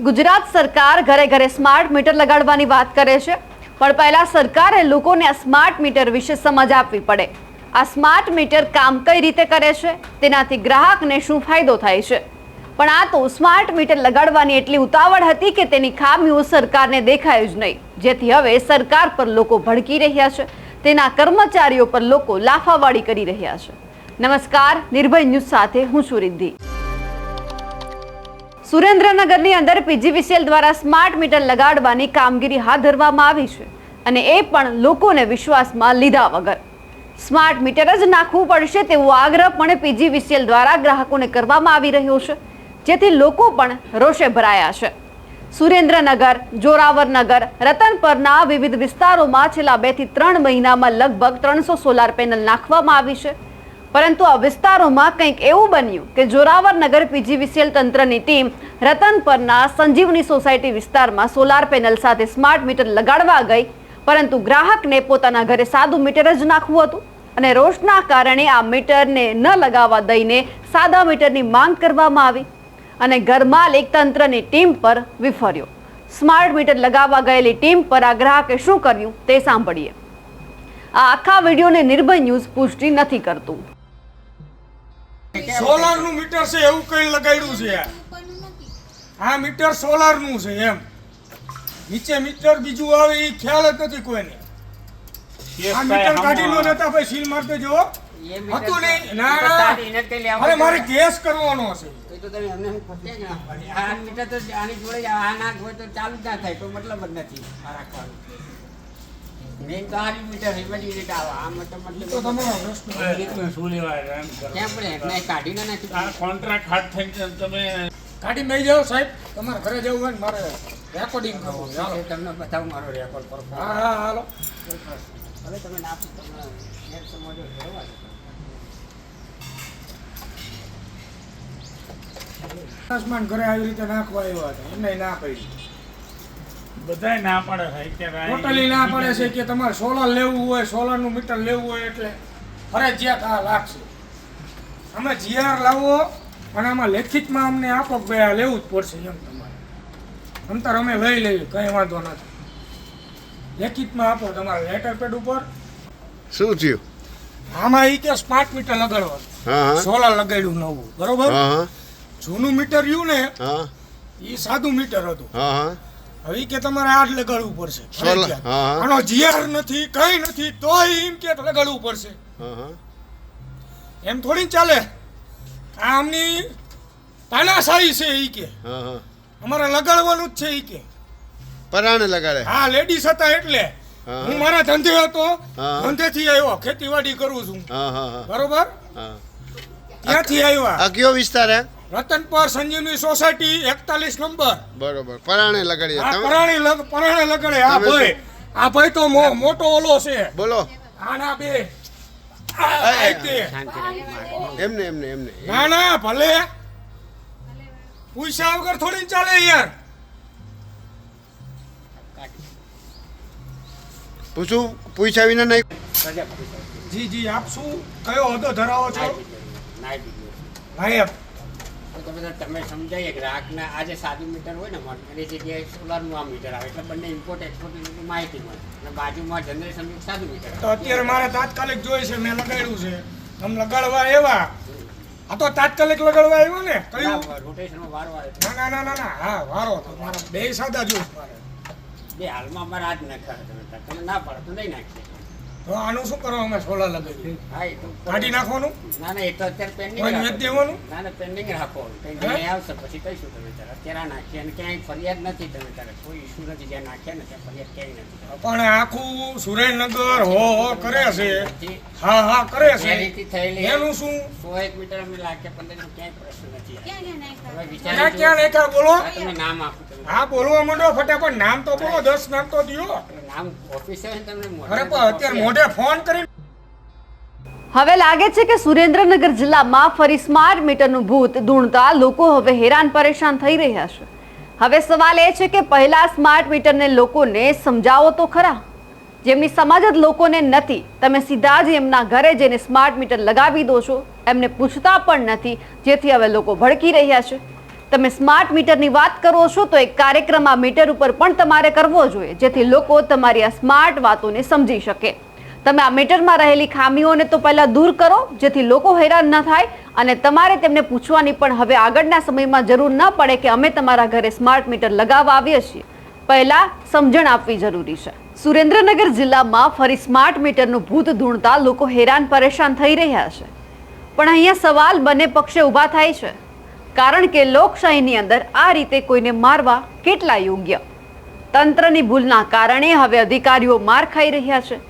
ગુજરાત સરકાર ઘરે ઘરે સ્માર્ટ મીટર લગાડવાની વાત કરે છે. પણ પહેલા સરકારે લોકોને આ સ્માર્ટ મીટર વિશે સમજ આપવી પડે. આ સ્માર્ટ મીટર કામ કઈ રીતે કરે છે? તેનાથી ગ્રાહકને શું ફાયદો થાય છે? પણ આ તો સ્માર્ટ મીટર લગાડવાની એટલી ઉતાવળ હતી કે તેની ખામીઓ સરકારને દેખાય જ નહીં. જેથી હવે સરકાર પર લોકો ભડકી રહ્યા છે. તેના કર્મચારીઓ પર લોકો લાફાવાળી કરી રહ્યા છે. નમસ્કાર, નિર્ભય ન્યૂઝ સાથે હું છું રિદ્ધિ. સુરેન્દ્રનગરની અંદર પીજીવીસીએલ દ્વારા સ્માર્ટ મીટર લગાડવાની કામગીરી હાથ ધરવામાં આવી છે અને એ પણ લોકોને વિશ્વાસમાં લીધા વગર. સ્માર્ટ મીટર જ નાખવું પડશે તેવો આગ્રહ પણ પીજીવીસીએલ દ્વારા ગ્રાહકોને કરવામાં આવી રહ્યો છે, જેથી લોકો પણ રોષે ભરાયા છે. સુરેન્દ્રનગર, જોરાવરનગર, રતનપરના વિવિધ વિસ્તારોમાં છેલ્લા બેથી ત્રણ મહિનામાં લગભગ ત્રણસો સોલાર પેનલ નાખવામાં આવી છે. પરંતુ આ વિસ્તારોમાં કંઈક એવું બન્યું કે જોરાવર નગર પીજીવીસીએલ તંત્રની ટીમ રતન પરના સંજીવની સોસાયટી વિસ્તારમાં સોલાર પેનલ સાથે સ્માર્ટ મીટર લગાડવા ગઈ, પરંતુ ગ્રાહકને પોતાના ઘરે સાદું મીટર જ નાખવું હતું અને રોષના કારણે આ મીટરને ન લગાવવા દઈને સાદા મીટરની માંગ કરવામાં આવી અને ઘરમાલિક તંત્રની ટીમ પર વિફર્યો. સ્માર્ટ મીટર લગાવવા ગયેલી ટીમ પર આ ગ્રાહકે શું કર્યું તે સાંભળીએ. આ આખા વિડીયોને નિર્ભય ન્યૂઝ પુષ્ટિ નથી કરતું. સોલારનું મીટર છે એવું કઈ લગાડ્યું છે? આ. મીટર સોલારનું છે એમ. નીચે મીટર બીજું આવે એ ખ્યાલ જ નથી કોઈને. આ મીટર કાઢી લો નતા ભાઈ સીલ મારતો જો હતું નહીં. ના ના. અરે મારે કેસ કરવાનો છે. આ મીટર તો આની જોડે આ ના હોય તો ચાલુ જ ના થાય કોઈ મતલબ જ નથી આ રાખવાનું. મેઇન તો મીટર જ યુનિટ આવે આમાં તો તો મતલબ તમારો પ્રશ્ન શું લેવાય એમ કરો. કેમ પડે? એટલે નાખી. આ કોન્ટ્રાક્ટ હાથ થઈ તમે કાઢી નહીં જાઓ સાહેબ. તમારે ઘરે જવું હોય ને મારે રેકોર્ડિંગ કરવું છે. તમને બતાવું મારો રેકોર્ડ પર. હા હા હાલો. હવે તમે ના તમે નેટ સમજો બરોબર આસમાન ઘરે આવી રીતે નાખવા આવ્યા હતા. એમને ના પડી. બધાય ના પડે છે ટોટલી ના પડે છે કે તમારે સોલર લેવું હોય સોલારનું મીટર લેવું હોય એટલે ફરજિયાત આ લાગશે અમે જીઆર લાવો અને આમાં લેખિતમાં અમને આપો કે ભાઈ આ લેવું જ પડશે એમ તમારે. અંતર અમે લઈ લઈએ કંઈ વાંધો નથી. લેખિતમાં આપો તમારા લેટર પેડ ઉપર. શું થયું? આમાં એ કે સ્માર્ટ મીટર લગાડવાનું. સોલર લગાડ્યું નવું. બરોબર? જૂનું મીટર રહ્યું ને એ સાદું મીટર હતું. હા હા. હવે કે તમારે આઠ લગાડવું પડશે. આનો જીઆર નથી કઈ નથી તોય એમ કે લગાડવું પડશે. હા હા. એમ થોડી ચાલે. આમની તાનાશાહી છે ઈ કે. હા હા. અમારે લગાડવાનું જ છે ઈ કે. પરાણે લગાડે. હા લેડીઝ હતા એટલે. હું મારા ધંધે હતો. ધંધેથી આવ્યો. ખેતીવાડી કરું છું. બરોબર? હા. ત્યાંથી આવ્યા? આ કયો વિસ્તાર હે? રતનપર સંજીવની સોસાયટી એકતાલીસ નંબર. બરોબર પરાણે લગાડીએ આ પરાણી લગ- પરાણે લગાડે. આ ભાઈ આ ભાઈ તો મોટો ઓલો છે. બોલો. આના બે. એમને એમને એમને. ના ના ભલે. પૂછ્યા વગર થોડી ચાલે યાર. પૂછું? પૂછ્યા વિના નહીં. જી જી આપ શું કયો હોદ્દો ધરાવો છો? ભાઈ નાયબ. તો તમે તમે સમજાવીએ ગ્રાહકને આ જે સાદું મીટર હોય ને મોટર એની જગ્યાએ સોલારનું આ મીટર આવે. એટલે બંને ઇમ્પોર્ટ એક્સપોર્ટની માહિતી મળે. અને બાજુમાં જનરેશન સાદું મીટર તો અત્યારે મારે તાત્કાલિક જોઈએ છે મેં લગાડ્યું છે. તમે લગાડવા એવા. આ તો તાત્કાલિક લગાડવા આવ્યો ને કયું? રોટેશનમાં વારો આવે. ના ના ના ના હા વારો તો મારા બે સાદા જોઈશ મારે બે હાલમાં અમારે આજ નાખ્યા તમે. તમે ના પાડો તો નહીં નાખીએ. તો આનું શું કરવા અમે સોલા લગાવી હા એ તો કાઢી નાખવાનું? ના ના એ તો અત્યારે પેન્ડિંગ વેચ દેવાનું? ના ના પેન્ડિંગ રાખો. કંઈ નહીં આવશે પછી કહીશું તમે ત્યારે. અત્યારે આ ને અને ક્યાંય ફરિયાદ નથી તમે તારે કોઈ ઇશ્યુ નથી જ્યાં નાખ્યા ને ત્યાં ફરિયાદ ક્યાંય નથી. પણ આખું સુરેન્દ્રનગર હો હો કરે છે. હા હા કરે છે. રીતિ થયેલી એનું શું? સો એક મીટર અમે લાગે પંદર નો ક્યાંય પ્રશ્ન નથી ક્યાં વિચારી ક્યાં લેખા બોલો. તમે નામ આપો. હા બોલવા માંડો ફટાફટ. નામ તો બોલો દસ નામ તો દિયો. નામ ઓફિસે તમને અરે પણ અત્યારે મોઢે ફોન કરી હવે લાગે છે કે સુરેન્દ્રનગર જિલ્લામાં ફરી સ્માર્ટ મીટરનું ભૂત ધૂણતા લોકો હવે હેરાન પરેશાન થઈ રહ્યા છે. હવે સવાલ એ છે કે પહેલા સ્માર્ટ મીટરને લોકોને સમજાવો તો ખરા? જેમની સમાજ જ લોકોને નથી તમે સીધા જ એમના ઘરે જઈને સ્માર્ટ મીટર લગાવી દો છો. એમને પૂછતા પણ નથી જેથી હવે લોકો ભડકી રહ્યા છે. તમે સ્માર્ટ મીટરની વાત કરો છો, તો એક કાર્યક્રમ આ મીટર ઉપર પણ તમારે કરવો જોઈએ, જેથી લોકો તમારી આ સ્માર્ટ વાતોને સમજી શકે. તમે આ મીટરમાં રહેલી ખામીઓને તો પહેલાં દૂર કરો, જેથી લોકો હેરાન ન થાય, અને તમારે તેમને પૂછવાની પણ હવે આગળના સમયમાં જરૂર ન પડે કે અમે તમારા ઘરે સ્માર્ટ મીટર લગાવવા આવીએ છીએ. પહેલાં સમજણ આપવી જરૂરી છે. સુરેન્દ્રનગર જિલ્લામાં ફરી સ્માર્ટ મીટરનું ભૂત ધૂણતા લોકો હેરાન પરેશાન થઈ રહ્યા છે. પણ અહીંયા સવાલ બંને પક્ષે ઊભા થાય છે. કારણ કે લોકશાહીની અંદર આ રીતે કોઈને મારવા કેટલા યોગ્ય? તંત્રની ભૂલના કારણે હવે અધિકારીઓ માર ખાઈ રહ્યા છે.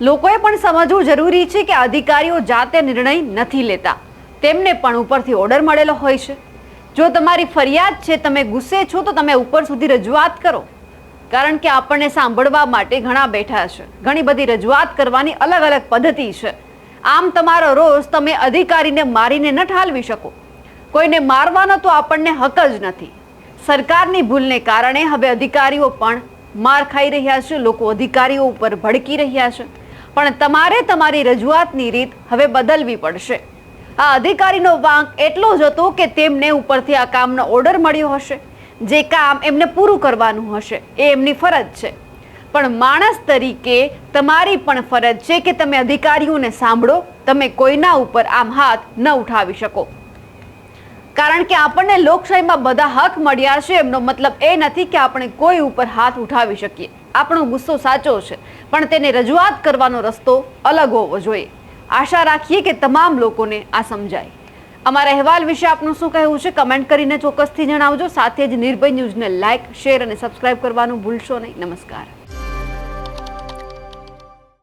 લોકોએ પણ સમજવું જરૂરી છે કે અધિકારીઓ જાતે નિર્ણય નથી લેતા. તેમને પણ ઉપરથી ઓર્ડર મળેલો હોય છે. જો તમારી ફરિયાદ છે, તમે ગુસ્સે છો, તો તમે ઉપર સુધી રજૂઆત કરો. કારણ કે આપણને સાંભળવા માટે ઘણા બેઠા છે. ઘણી બધી રજૂઆત કરવાની અલગ અલગ પદ્ધતિ છે. આમ તમારો રોષ તમે અધિકારીને મારીને ન ઠાલવી શકો. કોઈને મારવાનો તો આપણને હક જ નથી. સરકારની ભૂલને કારણે હવે અધિકારીઓ પણ માર ખાઈ રહ્યા છે, લોકો અધિકારીઓ ઉપર ભડકી રહ્યા છે. પણ તમારે તમારી રજૂઆતની રીત હવે બદલવી પડશે. આ અધિકારીનો વાંક એટલો જ હતો કે તેમને ઉપરથી આ કામનો ઓર્ડર મળ્યો હશે. જે કામ એમને પૂરું કરવાનું હશે, એ એમની ફરજ છે. પણ માણસ તરીકે તમારી પણ ફરજ છે કે તમે અધિકારીઓને સાંભળો, તમે કોઈના ઉપર આમ હાથ ન ઉઠાવી શકો. કારણ કે આપણને લોકશાહીમાં બધા હક મળ્યા છે, એમનો મતલબ એ નથી કે આપણે કોઈ ઉપર હાથ ઉઠાવી શકીએ. આપણો ગુસ્સો સાચો છે, પણ તેને રજૂઆત કરવાનો રસ્તો અલગ હોવો જોઈએ. આશા રાખીએ કે તમામ લોકોને આ સમજાય. અમારા અહેવાલ વિશે આપનું શું કહેવું છે, કમેન્ટ કરીને ચોક્કસથી જણાવજો. સાથે જ નિર્ભય ન્યૂઝને લાઇક, શેર અને સબસ્ક્રાઇબ કરવાનું ભૂલશો નહીં. નમસ્કાર.